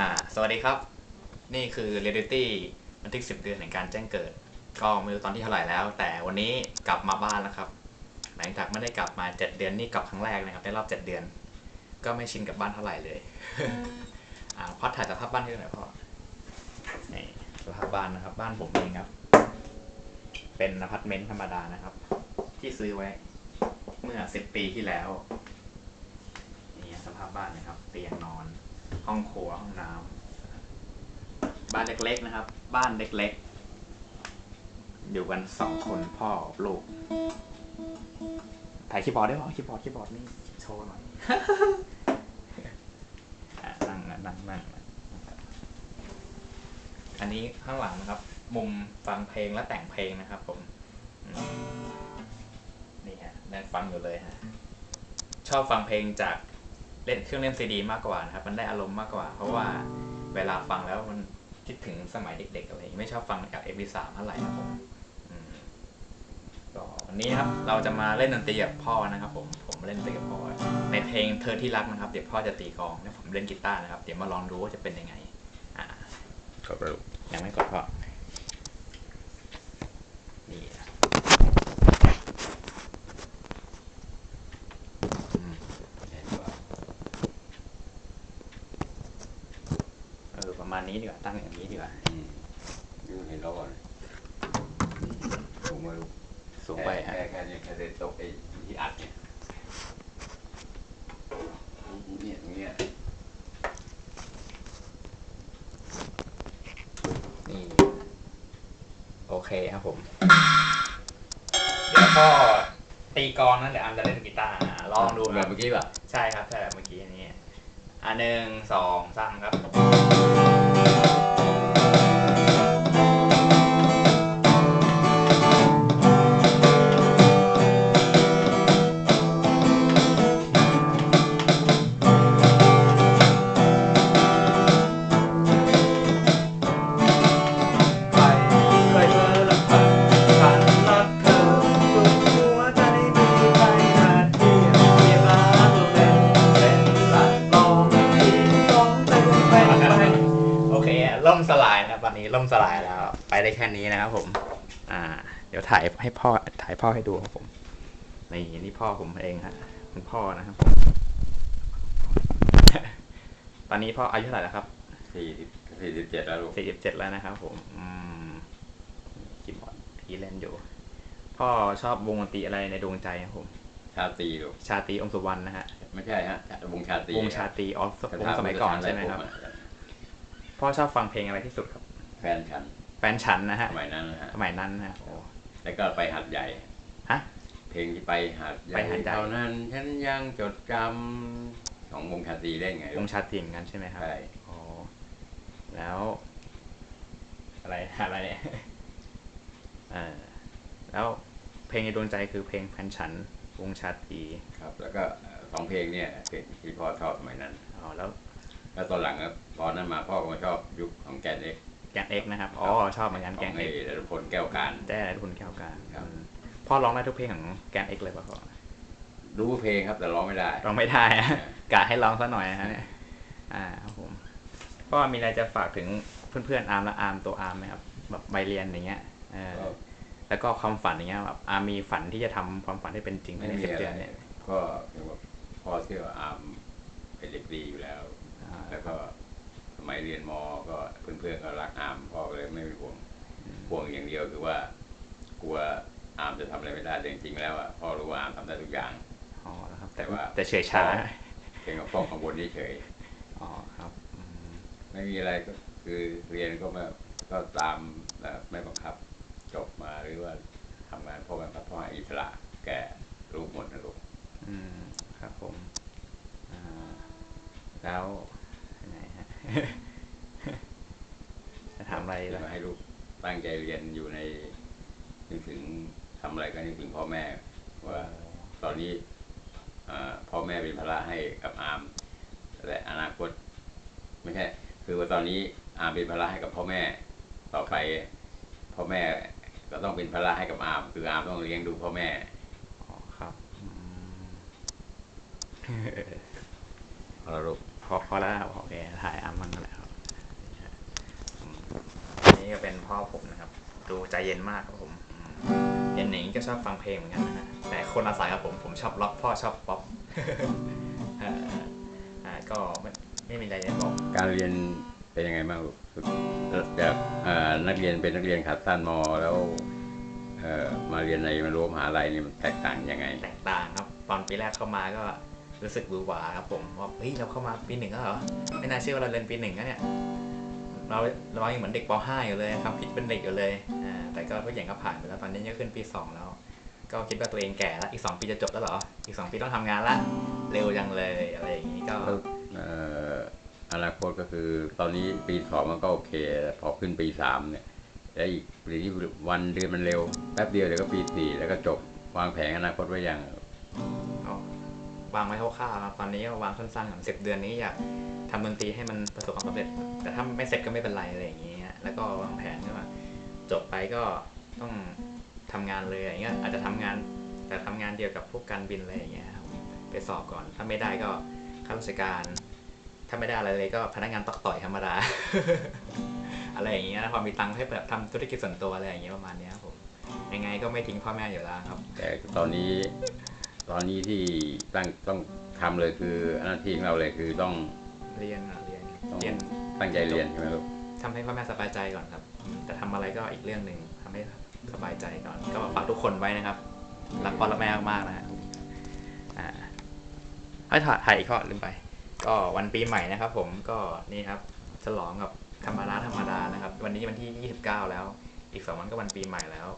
อ่าสวัสดีครับ นี่คือเรียลิตี้บันทึกสิบเดือนแห่งการแจ้งเกิด ก็ไม่รู้ตอนที่เท่าไหร่แล้ว แต่วันนี้กลับมาบ้านแล้วครับ หลังจากไม่ได้กลับมาเจ็ดเดือนนี่กลับครั้งแรกนะครับในรอบเจ็ดเดือน ก็ไม่ชินกับบ้านเท่าไหร่เลย อ่าพอดถ่ายสภาพบ้านให้ดูหน่อยพ่อนี่สภาพบ้านนะครับ บ้านผมเองครับ เป็นอพาร์ตเมนต์ธรรมดานะครับ ที่ซื้อไว้ เมื่อสิบปีที่แล้วนี่สภาพบ้านนะครับ เตียงนอน ห้องครัวห้องน้ำบ้านเล็กๆนะครับ บ้านเล็กๆ อยู่กันสองคนพ่อกับลูก ถ่ายคีย์บอร์ดได้ป่ะคีย์บอร์ดคีย์บอร์ดนี่โชว์หน่อยนั่งนั่งนั่งอันนี้ข้างหลังนะครับ มุมฟังเพลงและแต่งเพลงนะครับ ผม นี่ฮะนั่งฟังอยู่เลยฮะ ชอบฟังเพลงจาก เล่นเครื่องเล่นซีดีมากกว่านะครับ มันได้อารมณ์มากกว่า เพราะว่าเวลาฟังแล้วมันคิดถึงสมัยเด็กๆอะไรอย่างงี้ไม่ชอบฟังจาก MP3 เท่าไหร่ครับผมอืมก็วันนี้นะครับเราจะมาเล่นดนตรีกับพ่อนะครับ ผมผมเล่นดนตรีกับพ่อในเพลงเธอที่รักนะครับ เดี๋ยวพ่อจะตีกลองแล้วผมเล่นกีตาร์นะครับ เดี๋ยวมาลองดูว่าจะเป็นยังไง อ่าครับลูกยังไม่กดพ่อนี่อืมเออ ประมาณนี้ดีกว่าตั้งอย่างนี้ดีกว่าอืมยูเห็นแล้วก่อนสูงมาลูกสูงไปแค่ฮะแค่นี้แค่เด็ดตกไอ้ที่อัดเนี่ยเนี่ยตรงเนี้ยนี่ โอเคครับผม เดี๋ยวพ่อตีกลองนะเดี๋ยวอามจะเล่นกีตาร์อะลองดูแบครับบเมื่อกี้ป่ะใช่ครับใช่แบบเมื่อกี้อันนี้ อะหนึ่งสองสามครับ ล่มสลายแล้ว ไปได้แค่นี้นะครับผม อ่า เดี๋ยวถ่ายให้พ่อถ่ายพ่อให้ดูครับผมนี่นี่พ่อผมเองฮะคุณพ่อนะครับผมตอนนี้พ่ออายุเท่าไหร่แล้วครับสี่สิบสี่สิบเจ็ดแล้วลูกสี่สิบเจ็ดแล้วนะครับผมอืมคีย์บอร์ดที่เล่นอยู่ พ่อชอบวงดนตรีอะไรในดวงใจครับผม ชาตรีลูกชาตรีอมสุวรรณนะฮะ ไม่ใช่ฮะวงชาตรีวงชาตรีอ๋อวงสมัยก่อนใช่ไหมครับ พ่อชอบฟังเพลงอะไรที่สุดครับแฟนฉันแฟนฉันนะฮะสมัยนั้นนะฮะสมัยนั้นนะฮะโอ้ แล้วก็ไปหัดใหญ่ฮะเพลงที่ไปหัดใหญ่ไปหาดใหญ่ เท่านั้นฉันยังจดจำของวงชาตรีเล่นไงวงชาตรีเหมือนกันใช่ไหมครับใช่อ๋อแล้ว อะไรอะไรเนี่ยเออแล้วเพลงในดวงใจคือเพลงแฟนฉันวงชาตรีครับ แล้วก็สองเพลงเนี่ยเพลงที่พ่อชอบสมัยนั้น อ๋อแล้วแล้วตอนหลังก็ตอนนั้นมาพ่อก็มาชอบยุคของแกนเอ็กแกงเอ็กนะครับ อ๋อ ชอบเหมือนกันขแกองงไอ้เอ็กดพลแก้วการได้ทุกคนแก้วการครับอืมพ่อร้องได้ทุกเพลงของแกงเอ็กเลยป่ะพ่อรู้เพลงครับแต่ร้องไม่ได้ ร้องไม่ได้อะกะให้ร้องซะหน่อยนะฮะเนี่ย อ่าครับผมพ่อมีอะไรจะฝากถึงเพื่อนๆอาร์มและอาร์มตัวอาร์มไหมครับ แบบใบเรียนอย่างเงี้ยเออก็แล้วก็ความฝันอย่างเงี้ยแบบอาร์มมีฝันที่จะทำความฝันให้เป็นจริงภายในไม่มีสิบอะไรเดือนเนี่ย ก็คือว่าพ่อเชื่อว่าอามเป็นเด็กดีอยู่แล้วอ่าแล้วก็ส มัยเรียนมก็เพื่อนๆก็รักอามพ่อก็เลยไม่มีห่วงห่วงอย่างเดียวคือว่า กลัวอามจะทำอะไรไม่ได้แต่จริงๆแล้วอะพ่อรู้ว่าอามทำได้ทุกอย่างอ๋อนะครับแต่แต่ว่าแต่เฉยช้าเพียงกับพ่อกังวลเฉยอ๋อครับอืมๆไม่มีอะไรก็คือเรียนก็ไม่ก็ตามแบบไม่บังคับจบมาหรือว่าทำงานพ่อบังคับพ่อให้อิสระแกรู้หมดนะลูกอืมครับผมอ่าแล้วยังไงฮะจะถามอะ ไรจะล่ะมาให้ลูกตั้งใจเรียนอยู่ในนึกถึงทำอะไรก็นึกถึงพ่อแม่ว่าตอนนี้อ่าพ่อแม่เป็นภาระให้กับอามและอนาคต ไม่ใช่คือว่าตอนนี้อามเป็นภาระให้กับพ่อแม่ ต่อไปพ่อแม่ก็ต้องเป็นภาระให้กับอาม คืออามต้องเลี้ยงดูพ่อแม่อ๋อครับอืมพอแล้วลูกพอพอแล้วครับโอเคถ่ายอาร์มมันนั่นแหละครับพ่อผมนะครับ ดูใจเย็นมากครับผมอืมเห็นอย่างนี้ก็ชอบฟังเพลงเหมือนกันนะฮะแต่คนละสายกับผมผมชอบล็อกพ่อชอบป๊อปเอ่ออ่าก็ไม่ไม่มีอะไรจะบอกการเรียนเป็นยังไงบ้างลูกจากเอ่อนักเรียนเป็นนักเรียนขาสั้นมแล้วเอ่อมาเรียนในมรั้วมหาลัยนี่มันแตกต่างยังไง แตกต่างครับตอนปีแรกเข้ามาก็รู้สึกบูหวาครับผมว่าเฮ้ยเราเข้ามาปีหนึ่งแล้วเหรอไม่น่าเชื่อว่าเราเรียนปีหนึ่งแล้วเนี่ย เราเรายังเหมือนเด็กป .5 อยู่เลยครับผิดเป็นเด็กอยู่เลยอ่าแต่ก็ทุกอย่างก็ผ่านไปแล้วตอนนี้ก็ขึ้นปี 2 แล้ว ก็คิดว่าตัวเองแก่แล้วอีก 2 ปีจะจบแล้วเหรอ อีก 2 ปีต้องทำงานละเร็วจังเลยอะไรอย่างนี้ก็อนาคตก็คือตอนนี้ปีสองมันก็โอเค พอขึ้นปีสามเนี่ยแล้วอีกปีนี้วันเดือนมันเร็วแป๊บเดียวเดี๋ยวก็ปีสี่แล้วก็จบวางแผนอนาคตไว้อย่าง วางไว้คร่าวๆครับตอนนี้ก็วางสั้นๆของสิบเดือนนี้อยากทำดนตรีให้มันประสบความสำเร็จแต่ถ้าไม่เสร็จก็ไม่เป็นไรอะไรอย่างเงี้ยแล้วก็วางแผนก็ว่าจบไปก็ต้องทำงานเลยอย่างเงี้ยอาจจะทำงาน แต่ทำงานเดียวกับพวกการบินอะไรอย่างเงี้ยครับไปสอบก่อน ถ้าไม่ได้ก็ข้าราชการ ถ้าไม่ได้อะไรเลยก็พนักงานตอกต่อยธรรมดา อะไรอย่างเงี้ยพอมีตังค์ให้แบบทำธุรกิจส่วนตัวอะไรอย่างเงี้ยประมาณเนี้ยครับผมยังไงก็ไม่ทิ้งพ่อแม่อยู่แล้วครับ แต่ตอนนี้ ตอนนี้ที่ตั้งต้องทำเลยคือหน้าที่ของเราเลยคือต้องเรียนอะเรียนต้องเรียนตั้งใจเรียนใช่ไหมลูกทำให้พ่อแม่สบายใจก่อนครับอืมแต่ทำอะไรก็อีกเรื่องหนึ่งทำให้สบายใจก่อน ก็ฝากทุกคนไว้นะครับรักพ่อรักแม่มากๆนะฮะอ่าไอ้ยถ่ายถ่ายอีกข้อลืมไป ก็วันปีใหม่นะครับ ผมก็นี่ครับฉลองกับธรรมดาธรรมดานะครับ วันนี้วันที่ 29 แล้ว อีกสองวันก็วันปีใหม่แล้ว